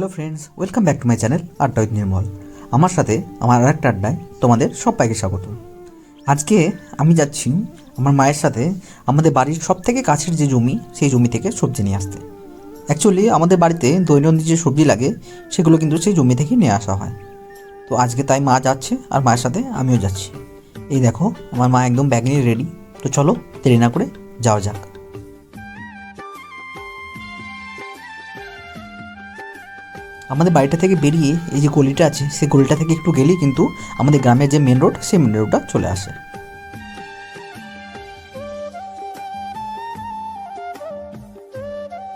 Hello friends, welcome back to my channel adda with Nirmal. আমার সাথে আমার আর একটা আড্ডায় তোমাদের সবাইকে স্বাগত। আজকে আমি যাচ্ছি আমার মায়ের সাথে আমাদের বাড়ির সব থেকে কাছের যে জমি, সেই জমি থেকে সবজি নিয়ে আসতে। অ্যাকচুয়ালি আমাদের বাড়িতে দৈনন্দিন যে সবজি লাগে, সেগুলো কিন্তু সেই জমি থেকেই নিয়ে আসা হয়। তো আজকে তাই মা যাচ্ছে আর মায়ের সাথে আমিও যাচ্ছি। এই দেখো, আমার মা একদম ব্যাগ নিয়ে রেডি তো চলো দেরি না করে যাওয়া যাক। আমাদের বাড়িটা থেকে বেরিয়ে এই যে গলিটা আছে, সেই গলিটা থেকে একটু গেলেই কিন্তু আমাদের গ্রামের যে মেন রোড সেই মেন রোডটা চলে আসে।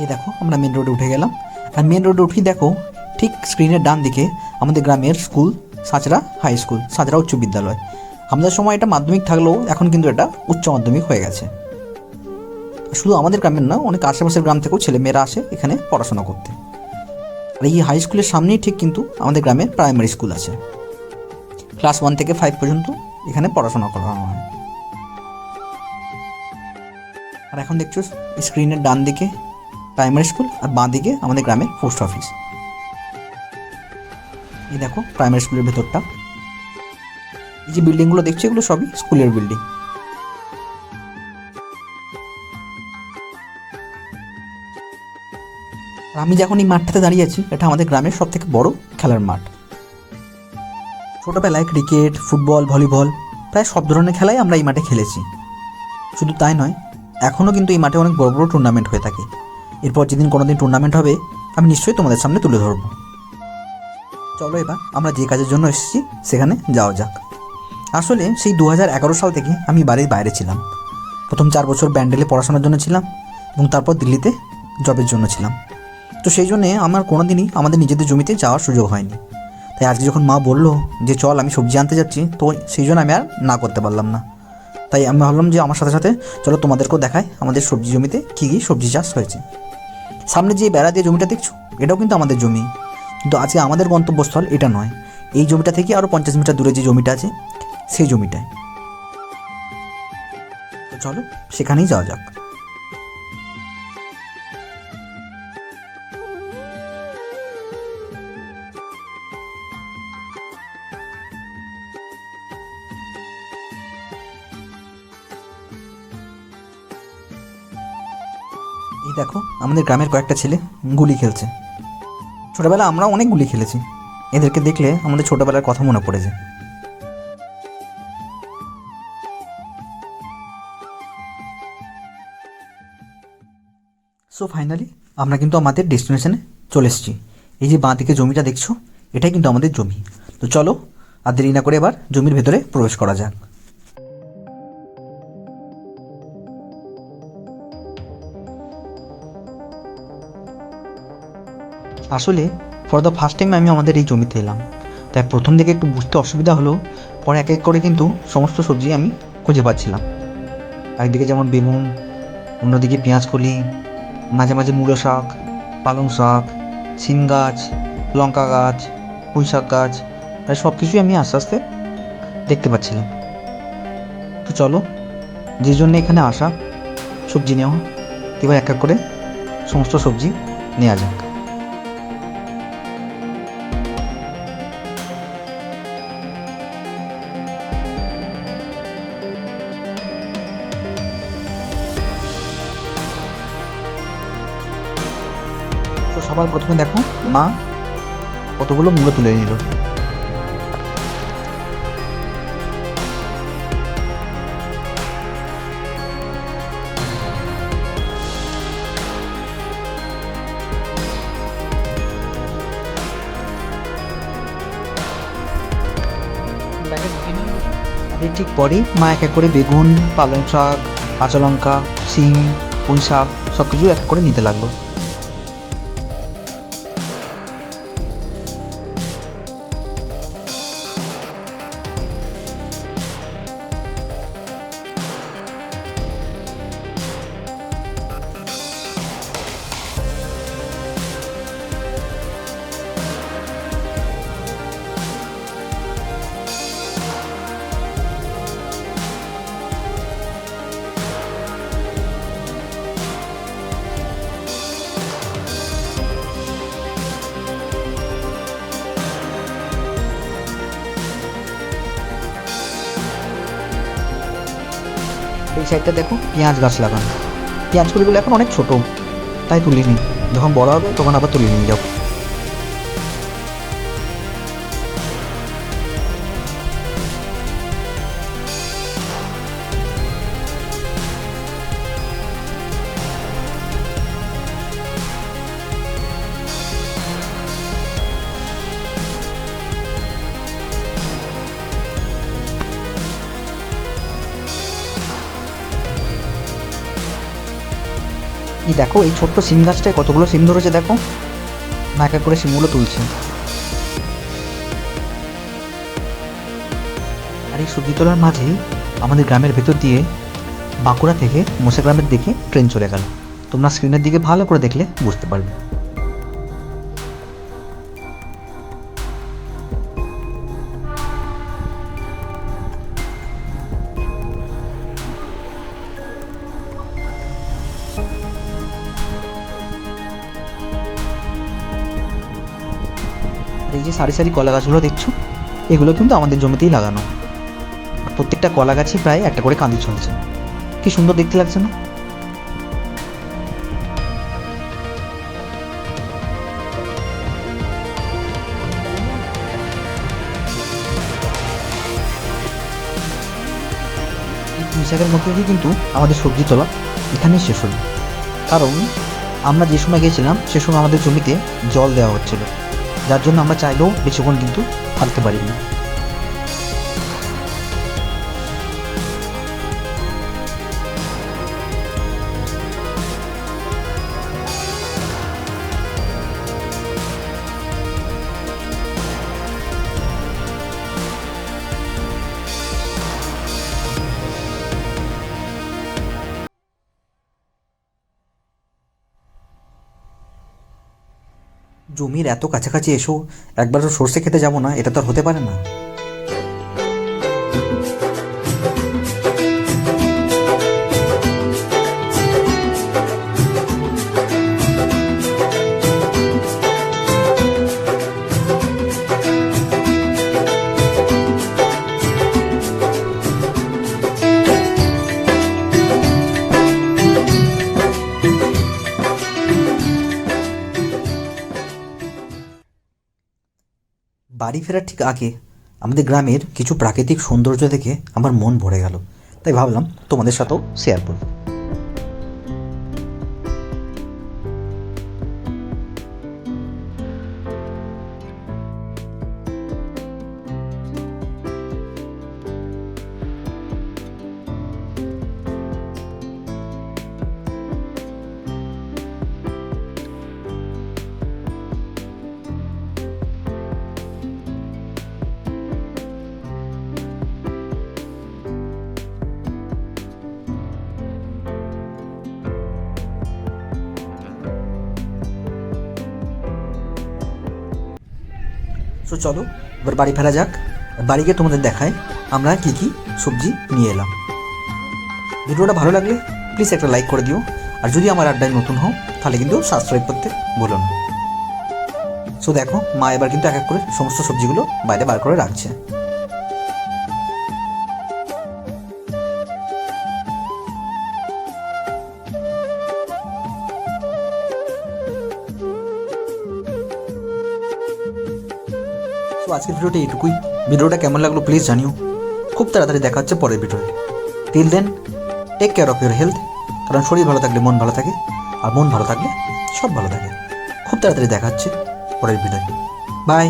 এই দেখো, আমরা মেন রোডে উঠে গেলাম। আর মেন রোডে উঠেই দেখো, ঠিক স্ক্রিনের ডান দিকে আমাদের গ্রামের স্কুল সাঁচড়া হাই স্কুল সাঁচড়া উচ্চ বিদ্যালয়। আমাদের সময় এটা মাধ্যমিক থাকলেও এখন কিন্তু এটা উচ্চ মাধ্যমিক হয়ে গেছে। শুধু আমাদের গ্রামের না, অনেক আশেপাশের গ্রাম থেকেও ছেলে মেয়েরা আসে এখানে পড়াশোনা করতে। আর এই হাই স্কুলের সামনেই ঠিক কিন্তু আমাদের গ্রামের প্রাইমারি স্কুল আছে। ক্লাস ওয়ান থেকে ফাইভ পর্যন্ত এখানে পড়াশোনা করানো হয়। আর এখন দেখছ স্ক্রিনের ডান দিকে প্রাইমারি স্কুল আর বাঁ দিকে আমাদের গ্রামের পোস্ট অফিস এই দেখো প্রাইমারি স্কুলের ভেতরটা। এই যে বিল্ডিংগুলো দেখছ, এগুলো সবই স্কুলের বিল্ডিং আমি যখন এই মাঠটাতে দাঁড়িয়ে আছি, এটা আমাদের গ্রামের সব থেকে বড় খেলার মাঠ। ছোটোবেলায় ক্রিকেট, ফুটবল, ভলিবল, প্রায় সব ধরনের খেলাই আমরা এই মাঠে খেলেছি। শুধু তাই নয়, এখনও কিন্তু এই মাঠে অনেক বড় বড় টুর্নামেন্ট হয়ে থাকে। এরপর যেদিন কোনো দিন টুর্নামেন্ট হবে, আমি নিশ্চয়ই তোমাদের সামনে তুলে ধরবো। চলো এবার, আমরা যে কাজের জন্য এসেছি, সেখানে যাওয়া যাক। আসলে সেই দু হাজার এগারো সাল থেকে আমি বাড়ির বাইরে ছিলাম। প্রথম চার বছর ব্যান্ডেলে পড়াশোনার জন্য ছিলাম এবং তারপর দিল্লিতে জবের জন্য ছিলাম। তো সেই জন্যে আমার কোনো দিনই আমাদের নিজেদের জমিতে যাওয়ার সুযোগ হয়নি। তাই আজকে যখন মা বলল যে চল আমি সবজি আনতে যাচ্ছি, তো সেই জন্য আমি আর না করতে পারলাম না। তাই আমি ভাবলাম যে আমার সাথে সাথে চলো তোমাদেরকেও দেখাই আমাদের সবজি জমিতে কী কী সবজি চাষ হয়েছে। সামনে যে বেড়া দিয়ে জমিটা দেখছ, এটাও কিন্তু আমাদের জমি। কিন্তু আজকে আমাদের গন্তব্যস্থল এটা নয়। এই জমিটা থেকে আরও পঞ্চাশ মিটার দূরে যে জমিটা আছে, সেই জমিটায়। চলো সেখানেই যাওয়া যাক। এই দেখো, আমাদের গ্রামের কয়েকটা ছেলে গুলি খেলছে। ছোটবেলা আমরা অনেক গুলি খেলেছি। এদেরকে দেখলে আমাদের ছোটবেলার কথা মনে পড়ে যায়। সো ফাইনালি আমরা কিন্তু আমাদের ডেস্টিনেশনে চলে এসেছি। এই যে বাঁ দিকে জমিটা দেখছ, এটাই কিন্তু আমাদের জমি। তো চলো, আর দেরি না করে এবার জমির ভেতরে প্রবেশ করা যাক। আসলে ফর দ্য ফার্স্ট টাইম আমি আমাদের এই জমিতে এলাম। তাই প্রথম দিকে একটু বুঝতে অসুবিধা হলো, পরে এক এক করে কিন্তু সমস্ত সবজি আমি খুঁজে পাচ্ছিলাম। একদিকে যেমন বেগুন, অন্যদিকে পেঁয়াজকলি, মাঝে মাঝে মূলো শাক, পালং শাক সিম গাছ, লঙ্কা গাছ পুঁই শাক গাছ প্রায় সব কিছুই আমি আস্তে আস্তে দেখতে পাচ্ছিলাম। তো চলো, যে জন্য এখানে আসা সবজি নেওয়া, এবার এক এক করে সমস্ত সবজি নেওয়া যাক। তো সবার প্রথমে দেখো মা কতগুলো মূল্য তুলে নিল। ঠিক পরেই মা এক এক করে বেগুন, পালং শাক, কাঁচা লঙ্কা শিম পুঁই শাক সব কিছু এক করে নিতে লাগল। এই সাইডটা দেখো, পেঁয়াজ গাছ লাগানো। পেঁয়াজ কলিগুলো এখন অনেক ছোট, তাই তুলিনি। যখন বড় হবে, তখন আবার তুলে নিয়ে যাব এই দেখো, এই ছোট্ট সিম গাছটায় কতগুলো সিম ধরেছে দেখো। না এক এক করে সিমগুলো তুলছে। আর এই সবজি তোলার মাঝেই আমাদের গ্রামের ভেতর দিয়ে বাঁকুড়া থেকে মোসা গ্রামের দিকে ট্রেন চলে গেল। তোমরা স্ক্রিনের দিকে ভালো করে দেখলে বুঝতে পারবে। যে সারি সারি কলা গাছগুলো দেখছ, এগুলো কিন্তু আমাদের জমিতেই লাগানো। প্রত্যেকটা কলা গাছই প্রায় একটা করে কাঁদি চলছে। কি সুন্দর দেখতে লাগছে না? পুঁইশাকের মধ্যে দিয়ে কিন্তু আমাদের সবজি তোলা এখানেই শেষ হলো। কারণ আমরা যে সময় গেছিলাম সে সময় আমাদের জমিতে জল দেওয়া হচ্ছিল। যার জন্য আমরা চাইলেও বেশিক্ষণ কিন্তু থাকতে পারিনি জমির এত কাছাকাছি এসো, একবারও সর্ষে খেতে যাব না, এটা তো আর হতে পারে না। বাড়ি ফেরার ঠিক আগে আমাদের গ্রামের কিছু প্রাকৃতিক সৌন্দর্য দেখে আমার মন ভরে গেল। তাই ভাবলাম তোমাদের সাথেও শেয়ার করব। চলো, এবার বাড়ি ফেরা যাক। বাড়ি গিয়ে তোমাদের দেখায় আমরা কি কি সবজি নিয়ে এলাম। ভিডিওটা ভালো লাগলে প্লিজ একটা লাইক করে দিও। আর যদি আমার আড্ডায় নতুন হও, তাহলে কিন্তু সাবস্ক্রাইব করতে ভুলো না। সো দেখো, মা এবার কিন্তু এক এক করে সমস্ত সবজিগুলো বাইরে বার করে রাখছে। আজকের ভিডিওটা এইটুকুই। ভিডিওটা কেমন লাগল প্লিজ জানিও। খুব তাড়াতাড়ি দেখা হচ্ছে পরের ভিডিওতে। Till then take care of your health কারণ শরীর ভালো থাকলে মন ভালো থাকে, আর মন ভালো থাকলে সব ভালো থাকে। খুব তাড়াতাড়ি দেখা হচ্ছে পরের ভিডিওতে। বাই